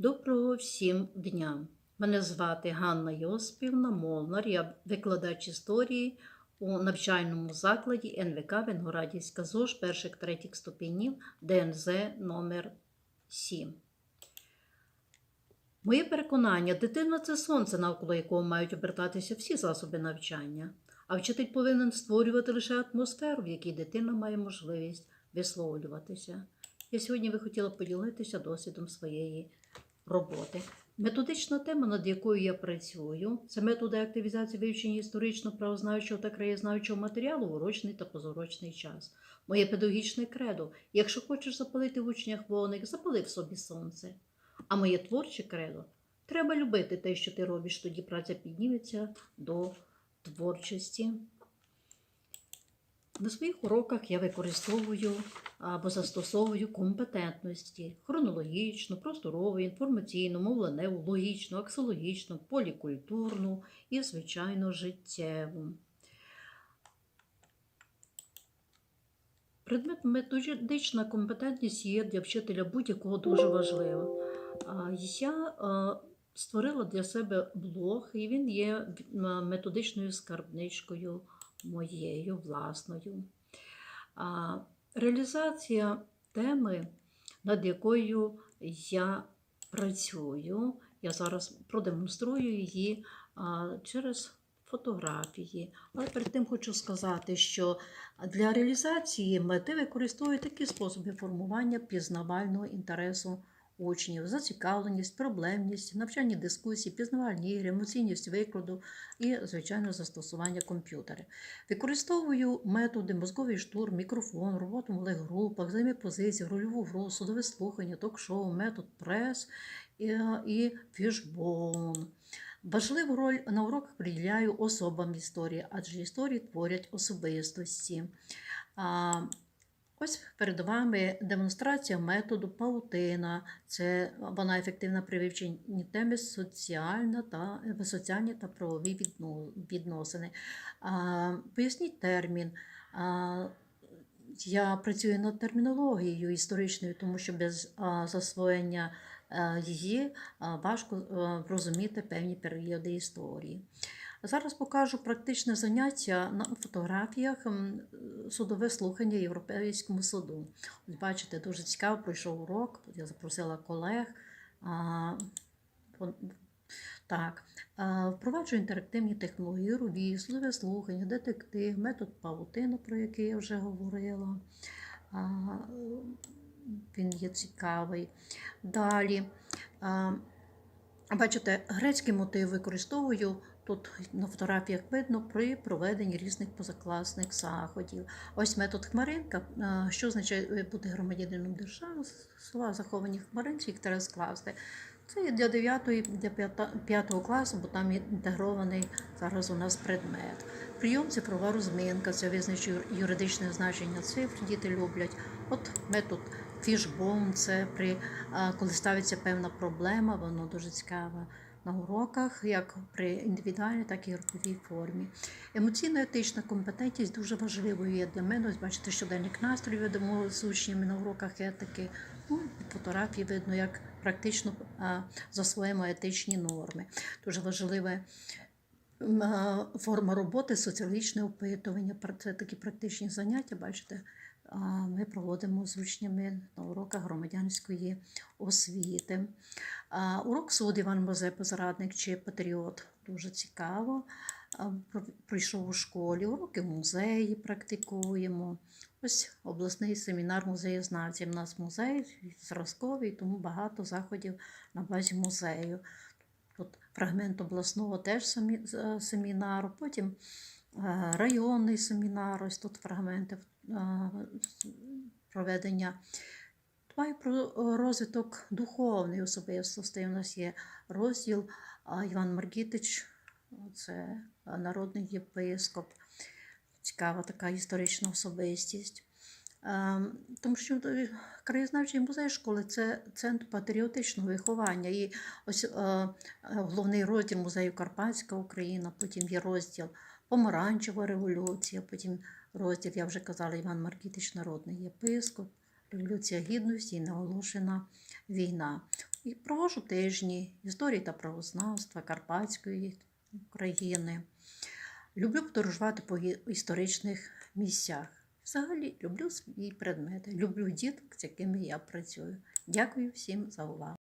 Доброго всім дня! Мене звати Ганна Йоспівна Молнар. Я викладач історії у навчальному закладі НВК Венгорадівська ЗОЖ перших третіх ступенів ДНЗ номер 7. Моє переконання, дитина це сонце, навколо якого мають обертатися всі засоби навчання, а вчитель повинен створювати лише атмосферу, в якій дитина має можливість висловлюватися. Я сьогодні би хотіла поділитися досвідом своєї роботи. Методична тема, над якою я працюю, це методи активізації вивчення історично правознавчого та краєзнавчого матеріалу в урочний та позурочний час. Моє педагогічне кредо. Якщо хочеш запалити в учнях вогник, запали в собі сонце. А моє творче кредо треба любити те, що ти робиш, тоді праця підніметься до творчості. На своїх уроках я використовую або застосовую компетентності хронологічну, просторову, інформаційну, мовленеву, логічну, аксологічну, полікультурну і, звичайно, життєву. Предмет методична компетентність є для вчителя будь-якого дуже важлива. Я створила для себе блог, і він є методичною скарбничкою моєю власною. Реалізація теми, над якою я працюю, я зараз продемонструю її через фотографії. Але перед тим хочу сказати, що для реалізації мети використовують такі способи формування пізнавального інтересу учнів, зацікавленість, проблемність, навчальні дискусії, пізнавальні ігри, емоційність викладу і, звичайно, застосування комп'ютера. Використовую методи мозковий штурм, мікрофон, роботу в малих групах, взаємопозиції, рольову гру, судове слухання, ток-шоу, метод прес і, і фішбон. Важливу роль на уроках приділяю особам історії, адже історії творять особистості. Ось перед вами демонстрація методу паутина. Це вона ефективна при вивченні теми соціальна та, соціальні та правові відносини. А, Поясніть термін. А, Я працюю над термінологією історичною, тому що без засвоєння а, її важко розуміти певні періоди історії. Зараз покажу практичне заняття на фотографіях судове слухання Європейському суду. Ось бачите, дуже цікаво пройшов урок. Я запросила колег. Так, впроваджую інтерактивні технології, рові, судове слухання, детектив, метод паутину, про який я вже говорила. Він є цікавий. Далі. Бачите, грецький мотив використовую тут на фотографіях видно при проведенні різних позакласних заходів. Ось метод хмаринка, що означає бути громадянином держави, слова заховані хмаринці, їх треба скласти. Це для 9 для 5 класу, бо там інтегрований зараз у нас предмет. Прийом цифрова розминка, це визначує юридичне значення цифр, діти люблять. От метод фішбон, це при, коли ставиться певна проблема, воно дуже цікаве на уроках, як при індивідуальній, так і груповій формі. Емоційно-етична компетентність дуже важливою є для мене. Ось бачите, щоденник настрою ведемо з учнями на уроках етики. Ну, фотографії видно, як практично засвоїмо етичні норми. Дуже важливе форма роботи, соціологічне опитування. Це такі практичні заняття, бачите, ми проводимо з учнями на уроках громадянської освіти. Урок суд Іван Мазепа, зрадник чи патріот. Дуже цікаво. Пройшов у школі, уроки в музеї практикуємо. Ось обласний семінар музеєзнавців. У нас музей зразковий, тому багато заходів на базі музею. Тут фрагмент обласного теж семінару, потім е, районний семінар, ось тут фрагменти проведення. Дбаю про е, розвиток духовної особистості. У нас є розділ Іван Маргітич, це народний єпископ, цікава така історична особистість. Тому що е, краєзнавчий музей школи це центр патріотичного виховання. І ось е, головний розділ музею Карпатська Україна, потім є розділ Помаранчева революція, потім розділ, я вже казала, Іван Маркітич, народний єпископ, Революція Гідності і неоголошена війна. І провожу тижні історії та правознавства Карпатської України. Люблю подорожувати по історичних місцях. Взагалі люблю свої предмети, люблю діток, з якими я працюю. Дякую всім за увагу.